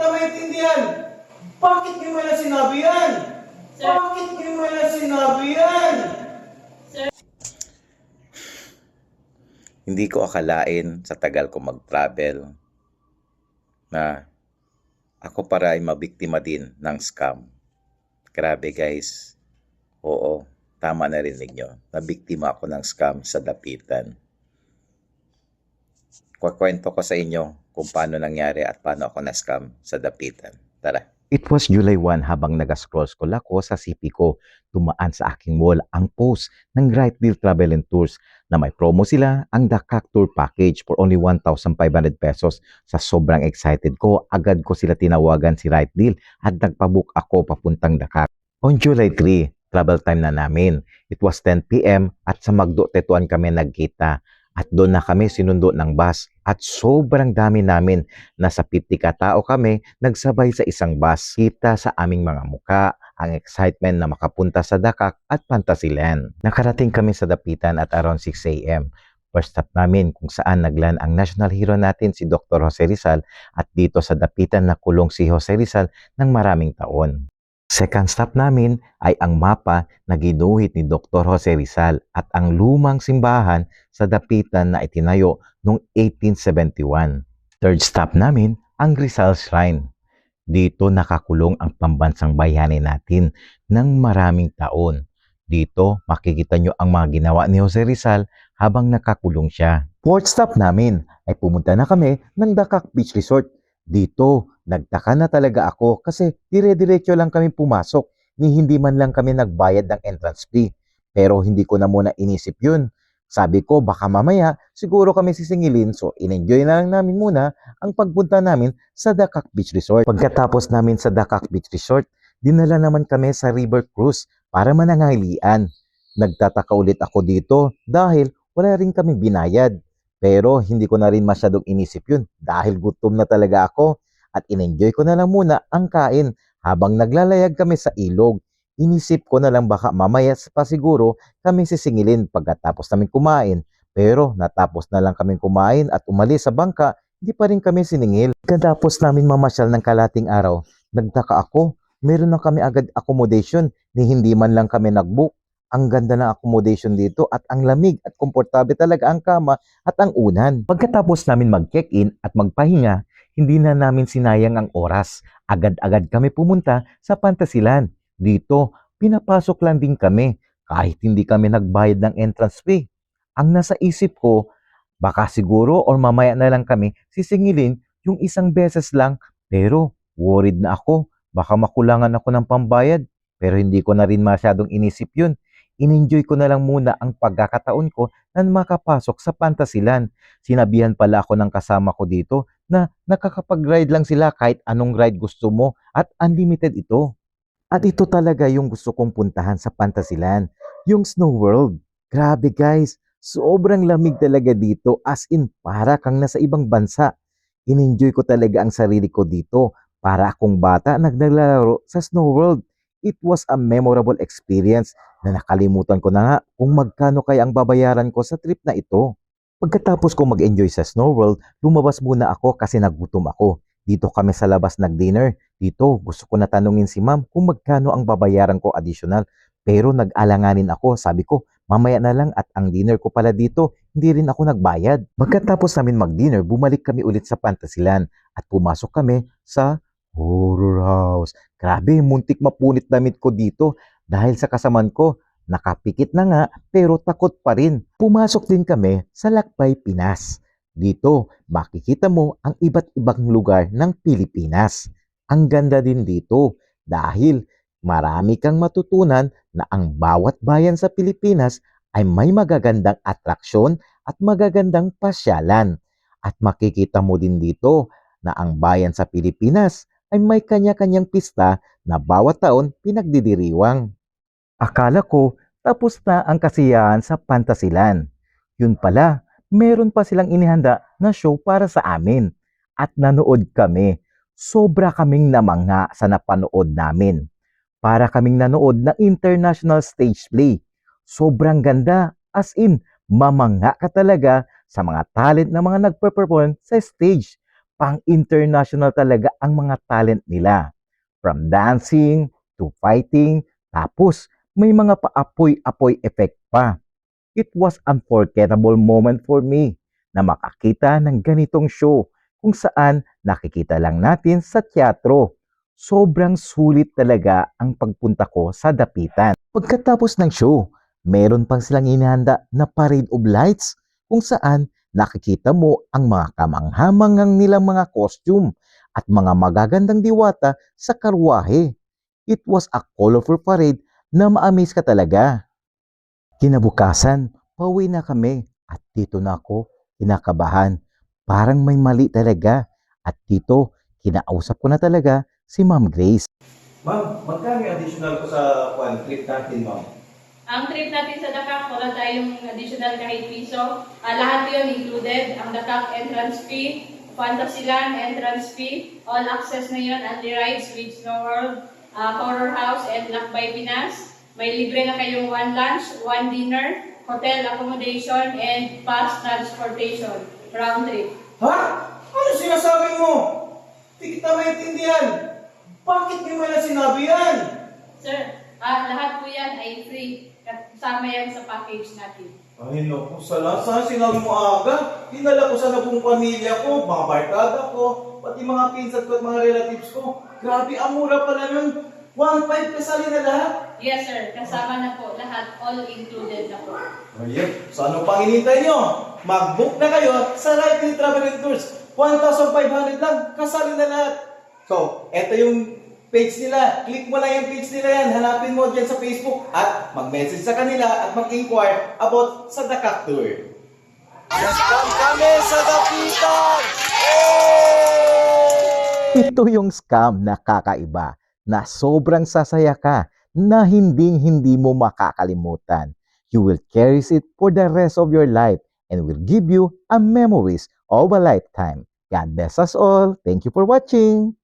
kita maintindihan. Bakit niyo wala sinabi yan? Sir. Bakit niyo wala sinabi yan? Hindi ko akalain sa tagal ko mag-travel na ako para ay mabiktima din ng scam. Grabe guys. Oo, tama na rinig nyo. Nabiktima ako ng scam sa dapitan. Kwakwento ko sa inyo kung paano nangyari at paano ako na-scam sa dapitan. Tara. It was July 1 habang nag-scroll scroll ako sa CP ko. Tumaan sa aking wall ang post ng Right Deal Travel and Tours na may promo sila ang Dakak Tour Package for only 1,500 pesos. Sa sobrang excited ko, agad ko sila tinawagan si Right Deal at nagpabook ako papuntang Dakak. On July 3, travel time na namin. It was 10pm at sa Magdo Tetuan kami nagkita. At doon na kami sinundo ng bus at sobrang dami namin. Nasa 50 katao kami nagsabay sa isang bus. Kita sa aming mga muka ang excitement na makapunta sa Dakak at Pantasilan. Nakarating kami sa Dapitan at around 6 a.m. First stop namin kung saan naglan ang national hero natin si Dr. Jose Rizal at dito sa Dapitan nakulong si Jose Rizal ng maraming taon. Second stop namin ay ang mapa na ginuhit ni Dr. Jose Rizal at ang lumang simbahan sa Dapitan na itinayo noong 1871. Third stop namin ang Rizal Shrine. Dito nakakulong ang pambansang bayani natin ng maraming taon. Dito makikita nyo ang mga ginawa ni Jose Rizal habang nakakulong siya. Fourth stop namin ay pumunta na kami ng Dakak Beach Resort. Dito, nagtaka na talaga ako kasi dire-diretso lang kami pumasok ni hindi man lang kami nagbayad ng entrance fee. Pero hindi ko na muna inisip yun. Sabi ko baka mamaya siguro kami sisingilin so in-enjoy na lang namin muna ang pagpunta namin sa Dakak Beach Resort. Pagkatapos namin sa Dakak Beach Resort, dinala naman kami sa River Cruise para manangalian. Nagtataka ulit ako dito dahil wala rin kami binayad. Pero hindi ko na rin masyadong inisip yun dahil gutom na talaga ako at in-enjoy ko na lang muna ang kain habang naglalayag kami sa ilog. Inisip ko na lang baka mamaya pa siguro kami sisingilin pagkatapos namin kumain. Pero natapos na lang kami kumain at umalis sa bangka, hindi pa rin kami siningil. Pagkatapos namin mamasyal ng kalating araw, nagtaka ako, meron na kami agad accommodation ni hindi man lang kami nagbook. Ang ganda ng accommodation dito at ang lamig at komportable talaga ang kama at ang unan. Pagkatapos namin mag-check-in at magpahinga, hindi na namin sinayang ang oras. Agad-agad kami pumunta sa Pantasilan. Dito, pinapasok lang din kami kahit hindi kami nagbayad ng entrance fee. Ang nasa isip ko, baka siguro or mamaya na lang kami sisingilin yung isang beses lang pero worried na ako. Baka makulangan ako ng pambayad pero hindi ko na rin masyadong inisip yun in-enjoy ko na lang muna ang pagkakataon ko na makapasok sa Pantasilan. Sinabihan pala ako ng kasama ko dito na nakakapag-ride lang sila kahit anong ride gusto mo at unlimited ito. At ito talaga yung gusto kong puntahan sa Pantasilan, yung Snow World. Grabe guys, sobrang lamig talaga dito as in para kang nasa ibang bansa. In-enjoy ko talaga ang sarili ko dito para akong bata naglalaro sa Snow World. It was a memorable experience na nakalimutan ko na nga kung magkano kaya ang babayaran ko sa trip na ito. Pagkatapos ko mag-enjoy sa Snow World, lumabas muna ako kasi nagutom ako. Dito kami sa labas nag-dinner. Dito, gusto ko na tanungin si ma'am kung magkano ang babayaran ko additional. Pero nag-alanganin ako, sabi ko, mamaya na lang at ang dinner ko pala dito, hindi rin ako nagbayad. Pagkatapos namin mag-dinner, bumalik kami ulit sa Pantasilan at pumasok kami sa horror house. Grabe, muntik mapunit damit ko dito dahil sa kasaman ko, nakapikit na nga pero takot pa rin. Pumasok din kami sa Lakbay, Pinas. Dito, makikita mo ang iba't ibang lugar ng Pilipinas. Ang ganda din dito dahil marami kang matutunan na ang bawat bayan sa Pilipinas ay may magagandang atraksyon at magagandang pasyalan. At makikita mo din dito na ang bayan sa Pilipinas ay may kanya-kanyang pista na bawat taon pinagdidiriwang. Akala ko tapos na ang kasiyahan sa Pantasilan. Yun pala, meron pa silang inihanda na show para sa amin. At nanood kami. Sobra kaming namanga sa napanood namin. Para kaming nanood ng international stage play. Sobrang ganda, as in, mamanga ka talaga sa mga talent na mga nagpe-perform sa stage. pang-international talaga ang mga talent nila. From dancing to fighting, tapos may mga paapoy-apoy effect pa. It was unforgettable moment for me na makakita ng ganitong show kung saan nakikita lang natin sa teatro. Sobrang sulit talaga ang pagpunta ko sa dapitan. Pagkatapos ng show, meron pang silang inihanda na parade of lights kung saan nakikita mo ang mga kamanghamangang nilang mga costume at mga magagandang diwata sa karwahe. It was a colorful parade na ma-amaze ka talaga. Kinabukasan, pauwi na kami at dito na ako kinakabahan. Parang may mali talaga. At dito, kinausap ko na talaga si Ma'am Grace. Ma'am, magkano yung additional ko sa one trip natin, ma'am? Ang trip natin sa Dakak, wala tayong additional kahit piso. Ah, lahat yun included. Ang Dakak entrance fee, Fantasyland entrance fee, all access na yun, Andy Rides, Reach No World, ah, Horror House, and Lakbay Pinas. May libre na kayong one lunch, one dinner, hotel accommodation, and fast transportation, round trip. Ha? Ano sinasabi mo? Di kita maintindihan. Bakit niyo wala sinabi yan? Sir, ah, lahat po yan ay free. Kasama yan sa package natin. Ay, naku, sala. Saan sinabi mo aga? Dinala ko sa buong pamilya ko, mga barkada ko, pati mga pinsan ko at mga relatives ko. Grabe, ang mura pala nun. 1.5 kasali na lahat. Yes sir, kasama na po. Lahat all included na po. Ayun, so ano pang hinihintay nyo? Mag-book na kayo sa Right Way Travel and Tours. 1,500 lang, kasali na lahat. So, eto yung page nila. Click mo lang yung page nila yan. Hanapin mo dyan sa Facebook at mag-message sa kanila at mag-inquire about sa Dakak Tour. Welcome kami sa Dapitan! Ito yung scam na kakaiba na sobrang sasaya ka na hindi hindi mo makakalimutan. You will cherish it for the rest of your life and will give you a memories of a lifetime. God bless us all. Thank you for watching.